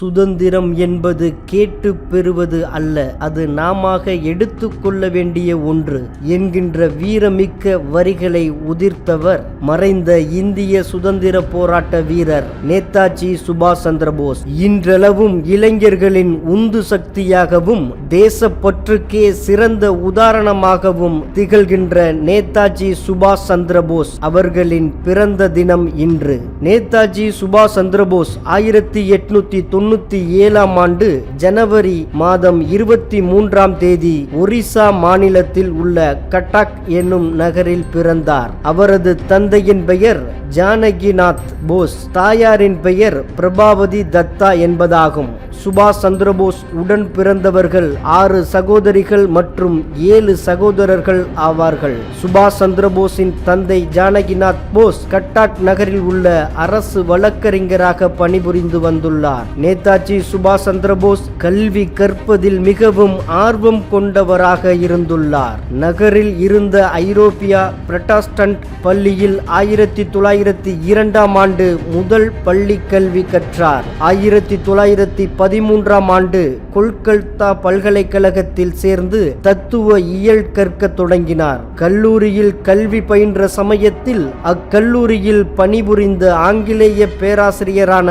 சுதந்திரம் என்பது கேட்டு பெறுவது அல்ல அது நாமாக எடுத்துக்கொள்ள வேண்டிய ஒன்று என்கின்ற வீரமிக்க வரிகளை உதிர்த்தவர் மறைந்த இந்திய சுதந்திர போராட்ட வீரர் நேதாஜி சுபாஷ் சந்திரபோஸ். இன்றளவும் இளைஞர்களின் உந்து சக்தியாகவும் தேசப்பற்றுக்கே சிறந்த உதாரணமாகவும் திகழ்கின்ற நேதாஜி சுபாஷ் சந்திரபோஸ் அவர்களின் பிறந்த தினம் இன்று. நேதாஜி சுபாஷ் சந்திரபோஸ் ஆயிரத்தி எட்நூத்தி தொண்ணூத்தி ஏழாம் ஆண்டு ஜனவரி மாதம் இருபத்தி மூன்றாம் தேதி ஒரிசா மாநிலத்தில் உள்ள கட்டாக் என்னும் நகரில் பிறந்தார். அவரது தந்தையின் பெயர் ஜானகிநாத் போஸ் தாயாரின் பெயர் பிரபாவதி தத்தா என்பதாகும். சுபாஷ் சந்திரபோஸ் உடன் பிறந்தவர்கள் ஆறு சகோதரிகள் மற்றும் ஏழு சகோதரர்கள் ஆவார்கள். சுபாஷ் சந்திரபோஸின் தந்தை ஜானகிநாத் போஸ் கட்டாக் நகரில் உள்ள அரசு வழக்கறிஞராக பணிபுரிந்து வந்துள்ளார். நேதாஜி சுபாஷ் சந்திரபோஸ் கல்வி கற்பதில் மிகவும் ஆர்வம் கொண்டவராக இருந்துள்ளார். நகரில் இருந்த ஐரோப்பியா பிரட்டாஸ்டன்ட் பள்ளியில் ஆயிரத்தி தொள்ளாயிரத்தி இரண்டாம் ஆண்டு முதல் பள்ளி கல்வி கற்றார். ஆயிரத்தி தொள்ளாயிரத்தி பதிமூன்றாம் ஆண்டு கொல்கத்தா பல்கலைக்கழகத்தில் சேர்ந்து தத்துவ இயல் கற்க தொடங்கினார். கல்லூரியில் கல்வி பயின்ற சமயத்தில் அக்கல்லூரியில் பணிபுரிந்த ஆங்கிலேய பேராசிரியரான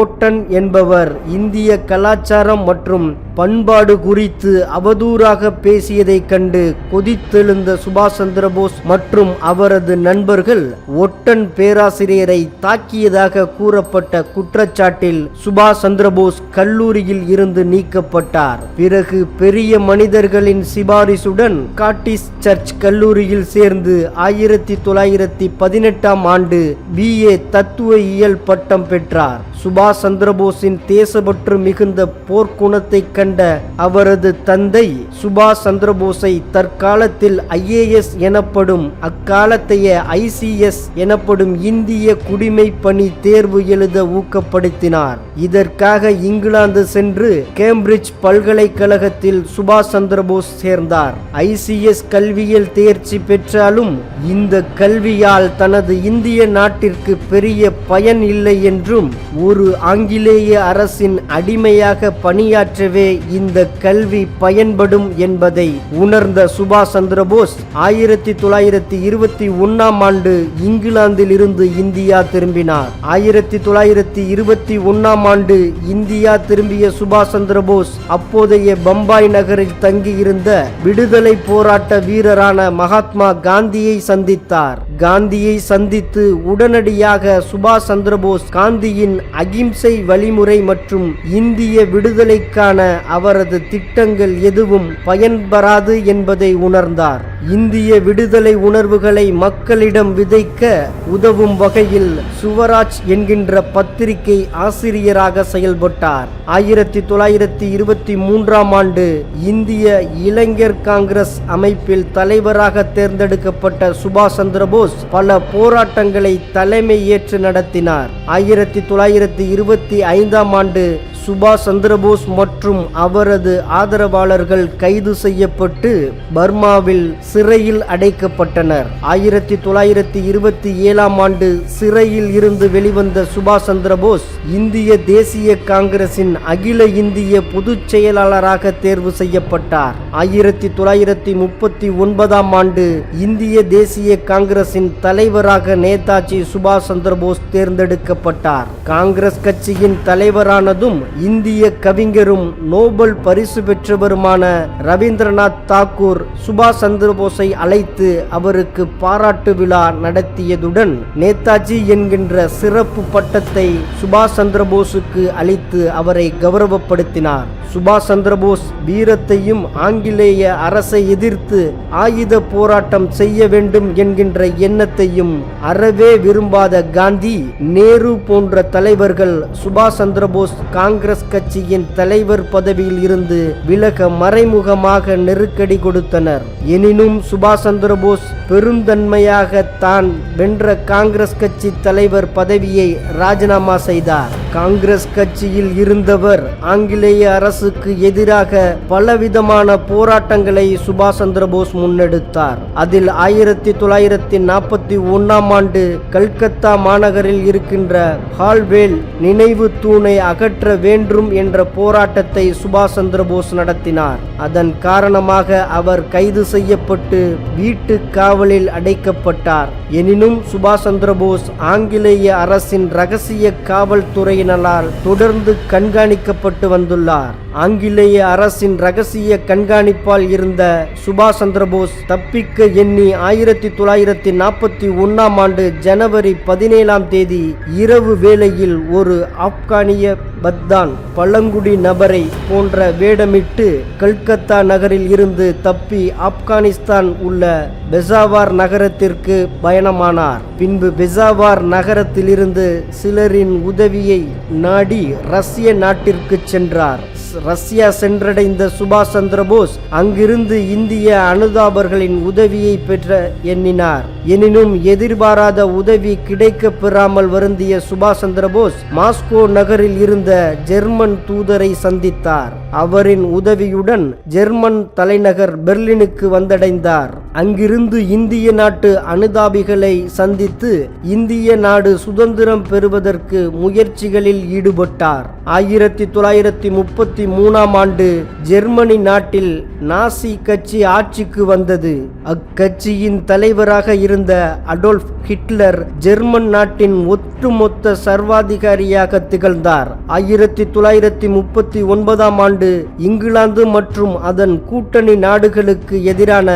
ஓட்டன் என்பவர் இந்திய கலாச்சாரம் மற்றும் பண்பாடு குறித்து அவதூறாக பேசியதைக் கண்டு கொதித்தெழுந்த சுபாஷ் சந்திரபோஸ் மற்றும் அவரது நண்பர்கள் ஒட்டன் பேராசிரியரை தாக்கியதாக கூறப்பட்ட குற்றச்சாட்டில் சுபாஷ் சந்திரபோஸ் கல்லூரியில் இருந்து நீக்கப்பட்டார். பிறகு பெரிய மனிதர்களின் சிபாரிசுடன் காட்டிஸ் சர்ச் கல்லூரியில் சேர்ந்து ஆயிரத்தி தொள்ளாயிரத்தி பதினெட்டாம் ஆண்டு பிஏ தத்துவ இயல் பட்டம் பெற்றார். சுபாஷ் சந்திரபோஸின் தேசப்பற்று மிகுந்த போர்க்குணத்தை கண்ட அவரது தந்தை சுபாஷ் சந்திரபோஸை தற்காலத்தில் ஐஏஎஸ் எனப்படும் அக்காலத்தைய ஐசிஎஸ் எனப்படும் இந்திய குடிமை பணி தேர்வு எழுத ஊக்கப்படுத்தினார். இதற்காக இங்கிலாந்து சென்று கேம்பிரிட்ஜ் பல்கலைக்கழகத்தில் சுபாஷ் சந்திரபோஸ் சேர்ந்தார். ஐசிஎஸ் கல்வியில் தேர்ச்சி பெற்றாலும் இந்த கல்வியால் தனது இந்திய நாட்டிற்கு பெரிய பயன் இல்லை என்றும் ஒரு ஆங்கிலேய அரசின் அடிமையாக பணியாற்றவே இந்த கல்வி பயன்படும் என்பதை உணர்ந்த சுபாஷ் சந்திரபோஸ் ஆயிரத்தி தொள்ளாயிரத்தி இருபத்தி ஒன்னாம் ஆண்டு இங்கிலாந்தில் இருந்து இந்தியா திரும்பினார். ஆயிரத்தி தொள்ளாயிரத்தி இருபத்தி ஒன்னாம் ஆண்டு இந்தியா திரும்பிய சுபாஷ் சந்திரபோஸ் அப்போதைய பம்பாய் நகரில் தங்கியிருந்த விடுதலை போராட்ட வீரரான மகாத்மா காந்தியை சந்தித்தார். காந்தியை சந்தித்து உடனடியாக சுபாஷ் சந்திரபோஸ் காந்தியின் அகிம்சை வழிமுறை மற்றும் இந்திய விடுதலைக்கான அவரது திட்டங்கள் எதுவும் பயன்பெறாது என்பதை உணர்ந்தார். இந்திய விடுதலை உணர்வுகளை மக்களிடம் விதைக்க உதவும் வகையில் சுவராஜ் என்கின்ற பத்திரிகை ஆசிரியராக செயல்பட்டார். ஆயிரத்தி தொள்ளாயிரத்தி இருபத்தி மூன்றாம் ஆண்டு இந்திய இளைஞர் காங்கிரஸ் அமைப்பில் தலைவராக தேர்ந்தெடுக்கப்பட்ட சுபாஷ் சந்திரபோஸ் பல போராட்டங்களை தலைமை ஏற்று நடத்தினார். ஆயிரத்தி தொள்ளாயிரத்தி இருபத்தி ஐந்தாம் ஆண்டு சுபாஷ் சந்திரபோஸ் மற்றும் அவரது ஆதரவாளர்கள் கைது செய்யப்பட்டு பர்மாவில் சிறையில் அடைக்கப்பட்டனர். ஆயிரத்தி தொள்ளாயிரத்தி இருபத்தி ஏழாம் ஆண்டு சிறையில் இருந்து வெளிவந்த சுபாஷ் சந்திரபோஸ் இந்திய தேசிய காங்கிரசின் அகில இந்திய பொதுச் செயலாளராக தேர்வு செய்யப்பட்டார். ஆயிரத்தி தொள்ளாயிரத்தி முப்பத்தி ஒன்பதாம் ஆண்டு இந்திய தேசிய காங்கிரசின் தலைவராக நேதாஜி சுபாஷ் சந்திரபோஸ் தேர்ந்தெடுக்கப்பட்டார். காங்கிரஸ் கட்சியின் தலைவர் தலைவரானதும் இந்திய கவிஞரும் நோபல் பரிசு பெற்றவருமான ரவீந்திரநாத் தாக்கூர் சுபாஷ் சந்திரபோஸை அழைத்து அவருக்கு பாராட்டு விழா நடத்தியதுடன் நேதாஜி என்கின்ற சிறப்பு பட்டத்தை சுபாஷ் சந்திரபோஸுக்கு அளித்து அவரை கௌரவப்படுத்தினார். சுபாஷ் சந்திரபோஸ் வீரத்தையும் ஆங்கிலேய அரசை எதிர்த்து ஆயுத போராட்டம் செய்ய வேண்டும் என்கின்ற எண்ணத்தையும் அறவே விரும்பாத காந்தி நேரு போன்ற தலைவர்கள் சுபாஷ் சந்திரபோஸ் காங்கிரஸ் கட்சியின் தலைவர் பதவியில் இருந்து விலக மறைமுகமாக நெருக்கடி கொடுத்தனர். எனினும் சுபாஷ் சந்திரபோஸ் பெருந்தன்மையாக தான் வென்ற காங்கிரஸ் கட்சி தலைவர் பதவியை ராஜினாமா செய்தார். காங்கிரஸ் கட்சியில் இருந்தவர் ஆங்கிலேய அரசுக்கு எதிராக பலவிதமான போராட்டங்களை சுபாஷ் சந்திரபோஸ் முன்னெடுத்தார். அதில் ஆயிரத்தி தொள்ளாயிரத்தி நாற்பத்தி ஒன்னாம் ஆண்டு கல்கத்தா மாநகரில் இருக்கின்ற ஹால்வேல் நினைவு தூணை அகற்ற வேண்டும் என்ற போராட்டத்தை சுபாஷ் சந்திரபோஸ் நடத்தினார். அதன் காரணமாக அவர் கைது செய்யப்பட்டு வீட்டு காவலில் அடைக்கப்பட்டார். எனினும் சுபாஷ் சந்திரபோஸ் ஆங்கிலேய அரசின் ரகசிய காவல்துறையினரால் தொடர்ந்து கண்காணிக்கப்பட்டு வந்துள்ளார். ஆங்கிலேய அரசின் ரகசிய கண்காணிப்பால் இருந்த சுபாஷ் சந்திரபோஸ் தப்பிக்க எண்ணி ஆயிரத்தி தொள்ளாயிரத்தி நாற்பத்தி ஒன்னாம் ஆண்டு ஜனவரி பதினேழாம் தேதி இரவு வேளையில் ஒரு ஆப்கானிய பத்தான் பழங்குடி நபரை போன்ற வேடமிட்டு கல்கத்தா நகரில் இருந்து தப்பி ஆப்கானிஸ்தான் உள்ள பெசாவார் நகரத்திற்கு பயணமானார். பின்பு பெசாவார் நகரத்திலிருந்து சிலரின் உதவியை நாடி ரஷ்ய நாட்டிற்கு சென்றார். ரஷ்யா சென்றடைந்த சுபாஷ் சந்திரபோஸ் அங்கிருந்து இந்திய அனுதாபர்களின் உதவியை பெற்ற எண்ணினார். எனினும் எதிர்பாராத உதவி கிடைக்க பெறாமல் வருந்திய சுபாஷ் சந்திரபோஸ் மாஸ்கோ நகரில் இருந்த ஜெர்மன் தூதரை சந்தித்தார். அவரின் உதவியுடன் ஜெர்மன் தலைநகர் பெர்லினுக்கு வந்தடைந்தார். அங்கிருந்து இந்திய நாட்டு அனுதாபிகளை சந்தித்து இந்திய நாடு சுதந்திரம் பெறுவதற்கு முயற்சிகளில் ஈடுபட்டார். ஆயிரத்தி தொள்ளாயிரத்தி முப்பத்தி மூணாம் ஆண்டு ஜெர்மனி நாட்டில் நாசி கட்சி ஆட்சிக்கு வந்தது. அக்கட்சியின் தலைவராக இருந்த அடோல்ஃப் ஹிட்லர் ஜெர்மன் நாட்டின் ஒட்டுமொத்த சர்வாதிகாரியாக திகழ்ந்தார். ஆயிரத்தி தொள்ளாயிரத்தி முப்பத்தி ஒன்பதாம் ஆண்டு இங்கிலாந்து மற்றும் அதன் கூட்டணி நாடுகளுக்கு எதிரான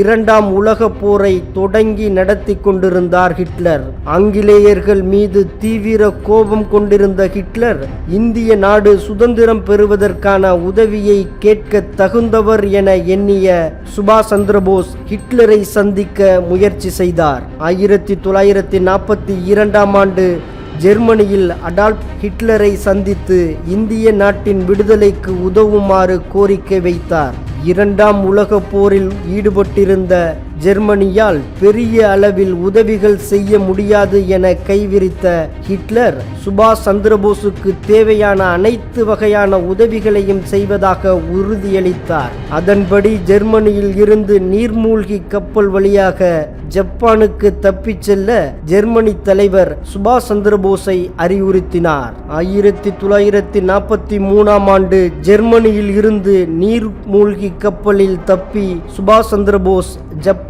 இரண்டாம் உலக போரை தொடங்கி நடத்தி கொண்டிருந்தார் ஹிட்லர். ஆங்கிலேயர்கள் மீது தீவிர கோபம் கொண்டிருந்த ஹிட்லர் இந்திய நாடு சுதந்திரம் பெறுவதற்கான உதவியை கேட்க தகுந்தவர் என எண்ணிய சுபாஷ் சந்திரபோஸ் ஹிட்லரை சந்திக்க முயற்சி செய்தார். ஆயிரத்தி தொள்ளாயிரத்தி நாற்பத்தி இரண்டாம் ஆண்டு ஜெர்மனியில் அடால்ப் ஹிட்லரை சந்தித்து இந்திய நாட்டின் விடுதலைக்கு உதவுமாறு கோரிக்கை வைத்தார். இரண்டாம் உலகப் போரில் ஈடுபட்டிருந்த ஜெர்மனியால் பெரிய அளவில் உதவிகள் செய்ய முடியாது என கைவிரித்த ஹிட்லர் சுபாஷ் சந்திரபோஸுக்கு தேவையான அனைத்து வகையான உதவிகளையும் செய்வதாக உறுதியளித்தார். அதன்படி ஜெர்மனியில் இருந்து நீர்மூழ்கி கப்பல் வழியாக ஜப்பானுக்கு தப்பிச் செல்ல ஜெர்மனி தலைவர் சுபாஷ் சந்திரபோஸை அறிவுறுத்தினார். ஆயிரத்தி தொள்ளாயிரத்தி நாற்பத்தி மூணாம் ஆண்டு ஜெர்மனியில் இருந்து நீர்மூழ்கி கப்பலில் தப்பி சுபாஷ் சந்திரபோஸ்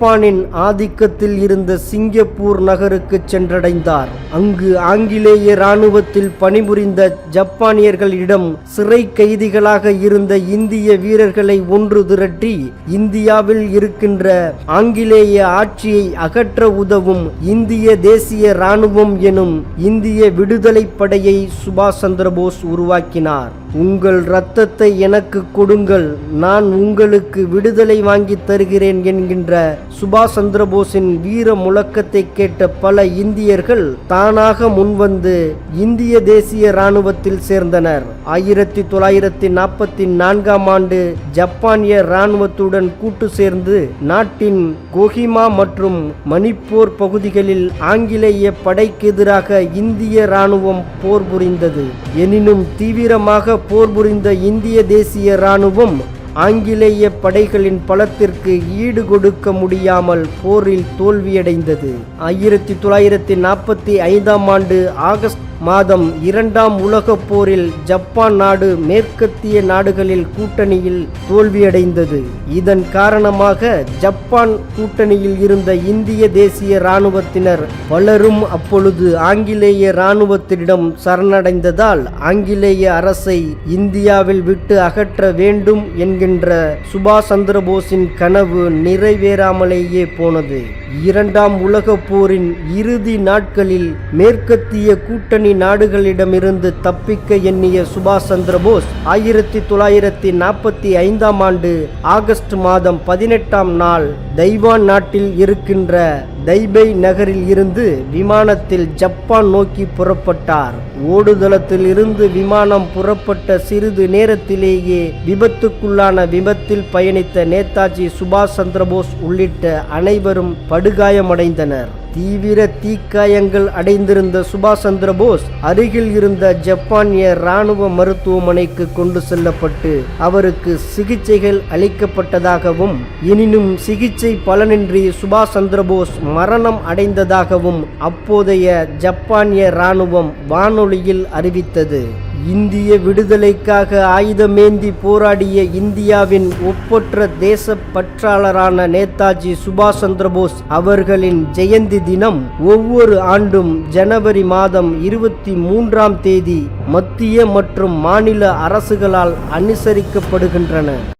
ஜப்பானின் ஆதிக்கத்தில் இருந்த சிங்கப்பூர் நகருக்கு சென்றடைந்தார். அங்கு ஆங்கிலேய இராணுவத்தில் பணிபுரிந்த ஜப்பானியர்களிடம் சிறை கைதிகளாக இருந்த இந்திய வீரர்களை ஒன்று திரட்டி இந்தியாவில் இருக்கின்ற ஆங்கிலேய ஆட்சியை அகற்ற உதவும் இந்திய தேசிய இராணுவம் எனும் இந்திய விடுதலை படையை சுபாஷ் சந்திரபோஸ் உருவாக்கினார். உங்கள் இரத்தத்தை எனக்கு கொடுங்கள். நான் உங்களுக்கு விடுதலை வாங்கி தருகிறேன் என்கின்ற சுபாஷ் சந்திரபோஸின் வீர முழக்கத்தை கேட்ட பல இந்தியர்கள் தானாக முன்வந்து இந்திய தேசிய இராணுவத்தில் சேர்ந்தனர். ஆயிரத்தி தொள்ளாயிரத்தி நாற்பத்தி நான்காம் ஆண்டு ஜப்பானிய இராணுவத்துடன் கூட்டு சேர்ந்து நாட்டின் கோஹிமா மற்றும் மணிப்பூர் பகுதிகளில் ஆங்கிலேய படைக்கு எதிராக இந்திய இராணுவம் போர் புரிந்தது. எனினும் தீவிரமாக போர் புரிந்த இந்திய தேசிய இராணுவம் ஆங்கிலேய படைகளின் பலத்திற்கு ஈடு கொடுக்க முடியாமல் போரில் தோல்வியடைந்தது. ஆயிரத்தி தொள்ளாயிரத்தி நாற்பத்தி ஐந்தாம் ஆண்டு ஆகஸ்ட் மாதம் இரண்டாம் உலகப் போரில் ஜப்பான் நாடு மேற்கத்திய நாடுகளில் கூட்டணியில் தோல்வியடைந்தது. இதன் காரணமாக ஜப்பான் கூட்டணியில் இருந்த இந்திய தேசிய இராணுவத்தினர் பலரும் அப்பொழுது ஆங்கிலேய இராணுவத்திடம் சரணடைந்ததால் ஆங்கிலேய அரசை இந்தியாவில் விட்டு அகற்ற வேண்டும் என்கின்ற சுபாஷ் சந்திரபோஸின் கனவு நிறைவேறாமலேயே போனது. இரண்டாம் உலகப் போரின் இறுதி நாட்களில் மேற்கத்திய கூட்டணி நாடுகளிடமிருந்து தப்பிக்க எண்ணிய சுபாஷ் சந்திரபோஸ் ஆயிரத்தி தொள்ளாயிரத்தி நாற்பத்தி ஐந்தாம் ஆண்டு ஆகஸ்ட் மாதம் பதினெட்டாம் நாள் தைவான் நாட்டில் இருக்கின்ற தைபை நகரில் இருந்து விமானத்தில் ஜப்பான் நோக்கி புறப்பட்டார். ஓடுதளத்தில் இருந்து விமானம் புறப்பட்ட சிறிது நேரத்திலேயே விபத்துக்குள்ளான விபத்தில் பயணித்த நேதாஜி சுபாஷ் சந்திரபோஸ் உள்ளிட்ட அனைவரும் படுகாயமடைந்தனர். தீவிர தீக்காயங்கள் அடைந்திருந்த சுபாஷ் சந்திர போஸ் அருகில் இருந்த ஜப்பானிய இராணுவ மருத்துவமனைக்கு கொண்டு செல்லப்பட்டு அவருக்கு சிகிச்சைகள் அளிக்கப்பட்டதாகவும் எனினும் சிகிச்சை பலனின்றி சுபாஷ் சந்திர போஸ் மரணம் அடைந்ததாகவும் அப்போதைய ஜப்பானிய இராணுவம் வானொலியில் அறிவித்தது. இந்திய விடுதலைக்காக ஆயுதமேந்தி போராடிய இந்தியாவின் ஒப்பற்ற தேச பற்றாளரான நேதாஜி சுபாஷ் சந்திரபோஸ் அவர்களின் ஜெயந்தி தினம் ஒவ்வொரு ஆண்டும் ஜனவரி மாதம் இருபத்தி மூன்றாம் தேதி மத்திய மற்றும் மாநில அரசுகளால் அனுசரிக்கப்படுகின்றன.